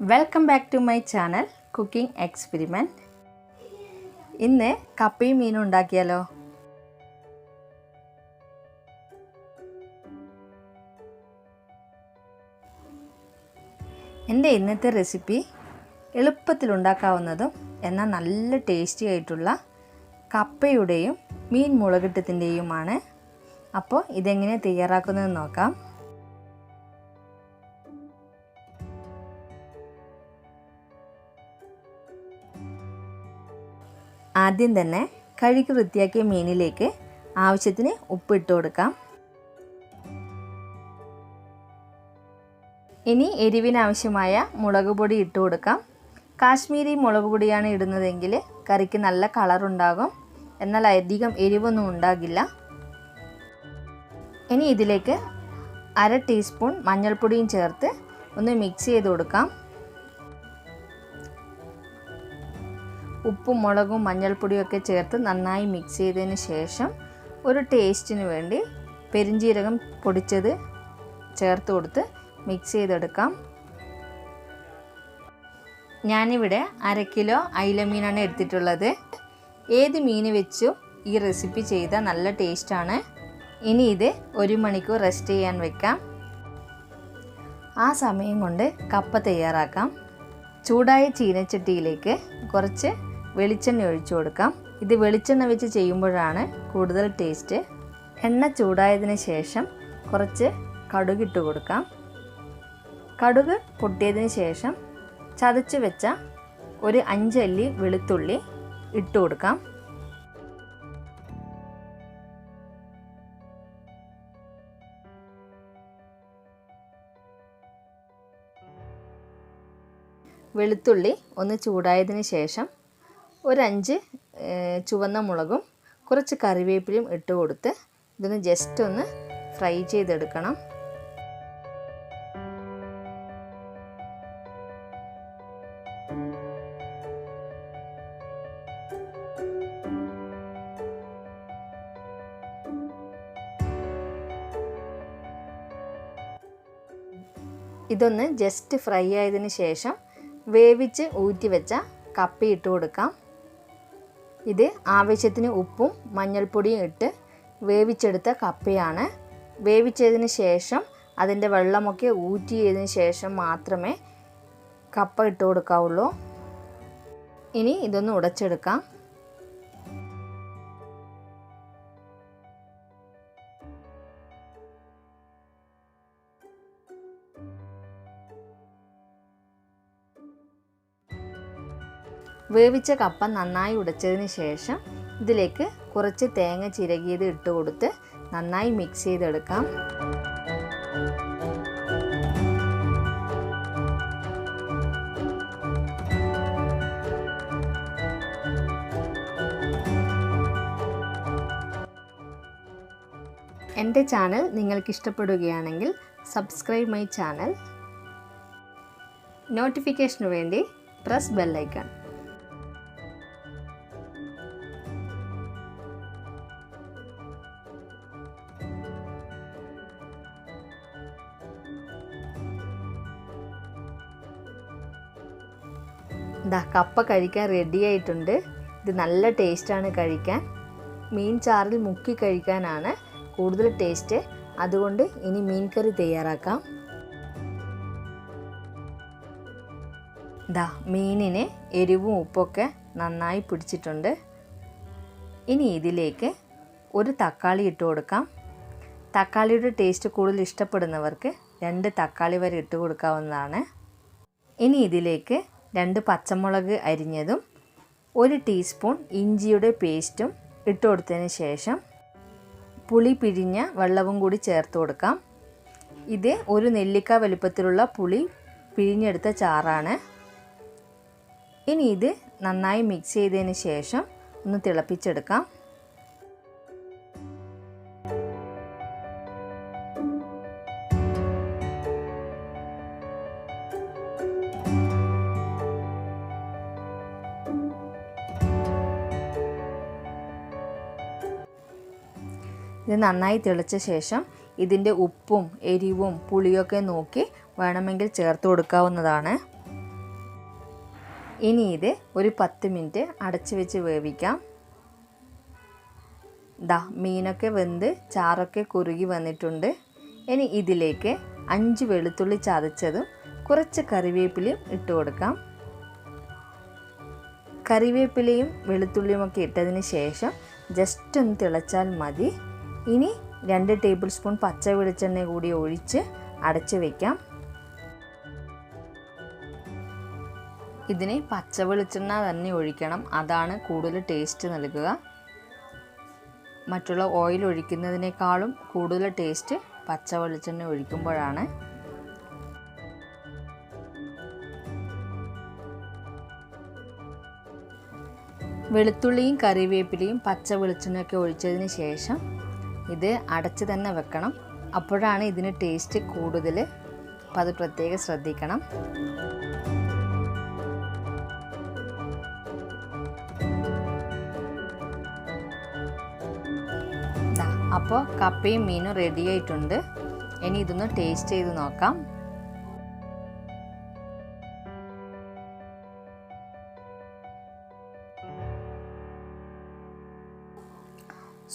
Welcome back to my channel cooking experiment ഇന്ന് കപ്പയും മീനും ഉണ്ടാക്കിയാലോ? എന്റെ ഇന്നത്തെ റെസിപ്പി എളുപ്പത്തിൽ ഉണ്ടാക്കാവുന്നതും എന്നാൽ നല്ല ടേസ്റ്റി ആയിട്ടുള്ള കപ്പയുടെയും മീൻ മുളകിട്ടത്തിന്റെയുമാണ്. അപ്പോൾ ഇതെങ്ങനെ തയ്യാറാക്കുന്നതെന്ന് നോക്കാം. ആദ്യം തന്നെ കഴുകി വൃത്തിയാക്കിയ മീനിലേക്ക് ആവശ്യത്തിന് ഉപ്പിട്ട് കൊടുക്കാം. ഇനി എരിവിനാവശ്യമായ മുളക് പൊടി ഇട്ട് കൊടുക്കാം. കാശ്മീരി മുളക് പൊടിയാണ് ഇടുന്നതെങ്കിൽ കറിക്ക് നല്ല കളറുണ്ടാകും എന്നാൽ അധികം എരിവൊന്നും ഉണ്ടാകില്ല. ഇനി ഇതിലേക്ക് അര ടീസ്പൂൺ മഞ്ഞൾപ്പൊടിയും ചേർത്ത് ഒന്ന് മിക്സ് ചെയ്ത് കൊടുക്കാം. ഉപ്പും മുളകും മഞ്ഞൾപ്പൊടിയും ഒക്കെ ചേർത്ത് നന്നായി മിക്സ് ചെയ്തതിന് ശേഷം ഒരു ടേസ്റ്റിന് വേണ്ടി പെരിഞ്ജീരകം പൊടിച്ചത് ചേർത്ത് കൊടുത്ത് മിക്സ് ചെയ്തെടുക്കാം. ഞാനിവിടെ അര കിലോ അയില മീനാണ് എടുത്തിട്ടുള്ളത്. ഏത് മീൻ വെച്ചും ഈ റെസിപ്പി ചെയ്താൽ നല്ല ടേസ്റ്റാണ് ഇനി ഇത് ഒരു മണിക്കൂർ റെസ്റ്റ് ചെയ്യാൻ വെക്കാം. ആ സമയം കൊണ്ട് കപ്പ തയ്യാറാക്കാം. ചൂടായ ചീനച്ചട്ടിയിലേക്ക് കുറച്ച് വെളിച്ചെണ്ണ ഒഴിച്ചു കൊടുക്കാം. ഇത് വെളിച്ചെണ്ണ വെച്ച് ചെയ്യുമ്പോഴാണ് കൂടുതൽ ടേസ്റ്റ് എണ്ണ ചൂടായതിന് ശേഷം കുറച്ച് കടുകിട്ട് കൊടുക്കാം. കടുക് പൊട്ടിയതിന് ശേഷം ചതച്ച് വെച്ച ഒരു അഞ്ചല്ലി വെളുത്തുള്ളി ഇട്ട് കൊടുക്കാം. വെളുത്തുള്ളി ഒന്ന് ചൂടായതിന് ശേഷം ഒരു അഞ്ച് ചുവന്ന മുളകും കുറച്ച് കറിവേപ്പിലയും ഇട്ട് കൊടുത്ത് ഇതൊന്ന് ജസ്റ്റ് ഒന്ന് ഫ്രൈ ചെയ്തെടുക്കണം. ഇതൊന്ന് ജസ്റ്റ് ഫ്രൈ ആയതിന് ശേഷം വേവിച്ച് ഊറ്റി വെച്ച കപ്പി ഇട്ട് കൊടുക്കാം. ഇത് ആവശ്യത്തിന് ഉപ്പും മഞ്ഞൾപ്പൊടിയും ഇട്ട് വേവിച്ചെടുത്ത കപ്പയാണ്. വേവിച്ചതിന് ശേഷം അതിന്റെ വെള്ളമൊക്കെ ഊറ്റിയതിന് ശേഷം മാത്രമേ കപ്പ ഇട്ട് കൊടുക്കാവുള്ളൂ. ഇനി ഇതൊന്ന് ഉടച്ചെടുക്കാം. വേവിച്ച കപ്പ നന്നായി ഉടച്ചതിന് ശേഷം ഇതിലേക്ക് കുറച്ച് തേങ്ങ ചിരകിയത് ഇട്ട് കൊടുത്ത് നന്നായി മിക്സ് ചെയ്തെടുക്കാം. എന്റെ ചാനൽ നിങ്ങൾക്ക് ഇഷ്ടപ്പെടുകയാണെങ്കിൽ സബ്സ്ക്രൈബ് മൈ ചാനൽ. നോട്ടിഫിക്കേഷന് വേണ്ടി പ്രസ് ബെല്ലൈക്കൺ ഇതാ കപ്പ കഴിക്കാൻ റെഡി ആയിട്ടുണ്ട്. ഇത് നല്ല ടേസ്റ്റാണ് കഴിക്കാൻ. മീൻ ചാറിൽ മുക്കി കഴിക്കാനാണ് കൂടുതൽ ടേസ്റ്റ് അതുകൊണ്ട് ഇനി മീൻ കറി തയ്യാറാക്കാം. ദാ മീനിന് എരിവും ഉപ്പൊക്കെ നന്നായി പിടിച്ചിട്ടുണ്ട്. ഇനി ഇതിലേക്ക് ഒരു തക്കാളി ഇട്ട് കൊടുക്കാം. തക്കാളിയുടെ ടേസ്റ്റ് കൂടുതൽ ഇഷ്ടപ്പെടുന്നവർക്ക് രണ്ട് തക്കാളി വരെ ഇട്ട് കൊടുക്കാവുന്നതാണ്. ഇനി ഇതിലേക്ക് രണ്ട് പച്ചമുളക് അരിഞ്ഞതും ഒരു ടീസ്പൂൺ ഇഞ്ചിയുടെ പേസ്റ്റും ഇട്ട് കൊടുത്തതിന് ശേഷം പുളി പിഴിഞ്ഞ വെള്ളവും കൂടി ചേർത്ത് കൊടുക്കാം. ഇത് ഒരു നെല്ലിക്ക വലുപ്പത്തിലുള്ള പുളി പിഴിഞ്ഞെടുത്ത ചാറാണ്. ഇനി ഇത് നന്നായി മിക്സ് ചെയ്തതിന് ശേഷം ഒന്ന് തിളപ്പിച്ചെടുക്കാം. ഇത് നന്നായി തിളച്ച ശേഷം ഇതിന്റെ ഉപ്പും എരിവും പുളിയൊക്കെ നോക്കി വേണമെങ്കിൽ ചേർത്ത് കൊടുക്കാവുന്നതാണ്. ഇനി ഇത് ഒരു പത്ത് മിനിറ്റ് അടച്ചു വെച്ച് വേവിക്കാം. ദാ മീനൊക്കെ വെന്ത് ചാറൊക്കെ കുറുകി വന്നിട്ടുണ്ട്. ഇനി ഇതിലേക്ക് അഞ്ച് വെളുത്തുള്ളി ചതച്ചതും കുറച്ച് കറിവേപ്പിലയും ഇട്ട് കൊടുക്കാം. കറിവേപ്പിലയും വെളുത്തുള്ളിയും ഒക്കെ ഇട്ടതിന് ശേഷം ജസ്റ്റ് ഒന്ന് തിളച്ചാൽ മതി. ഇനി രണ്ട് ടേബിൾ സ്പൂൺ പച്ച വെളിച്ചെണ്ണ കൂടി ഒഴിച്ച് അടച്ചു വയ്ക്കാം ഇതിന് പച്ച വെളിച്ചെണ്ണ തന്നെ ഒഴിക്കണം. അതാണ് കൂടുതൽ ടേസ്റ്റ് നൽകുക. മറ്റുള്ള ഓയിൽ ഒഴിക്കുന്നതിനേക്കാളും കൂടുതൽ ടേസ്റ്റ് പച്ച വെളിച്ചെണ്ണ ഒഴിക്കുമ്പോഴാണ്. വെളുത്തുള്ളിയും കറിവേപ്പിലയും പച്ച വെളിച്ചെണ്ണയൊക്കെ ഒഴിച്ചതിന് ശേഷം ഇത് അടച്ച് തന്നെ വെക്കണം. അപ്പോഴാണ് ഇതിന് ടേസ്റ്റ് കൂടുതൽ. അപ്പോൾ അത് പ്രത്യേകം ശ്രദ്ധിക്കണം. അപ്പോൾ കപ്പയും മീനും റെഡി ആയിട്ടുണ്ട്. ഇനി ഇതൊന്ന് ടേസ്റ്റ് ചെയ്ത് നോക്കാം.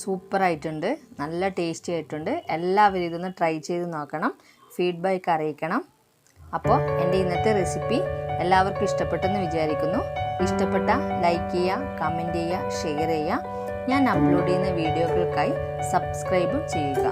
സൂപ്പറായിട്ടുണ്ട്. നല്ല ടേസ്റ്റി ആയിട്ടുണ്ട്. എല്ലാവരും ഇതൊന്ന് ട്രൈ ചെയ്ത് നോക്കണം. ഫീഡ്ബാക്ക് അറിയിക്കണം. അപ്പോൾ എന്റെ ഇന്നത്തെ റെസിപ്പി എല്ലാവർക്കും ഇഷ്ടപ്പെട്ടെന്ന് വിചാരിക്കുന്നു. ഇഷ്ടപ്പെട്ട ലൈക്ക് ചെയ്യുക കമന്റ് ചെയ്യുക ഷെയർ ചെയ്യുക. ഞാൻ അപ്ലോഡ് ചെയ്യുന്ന വീഡിയോകൾക്കായി സബ്സ്ക്രൈബ് ചെയ്യുക.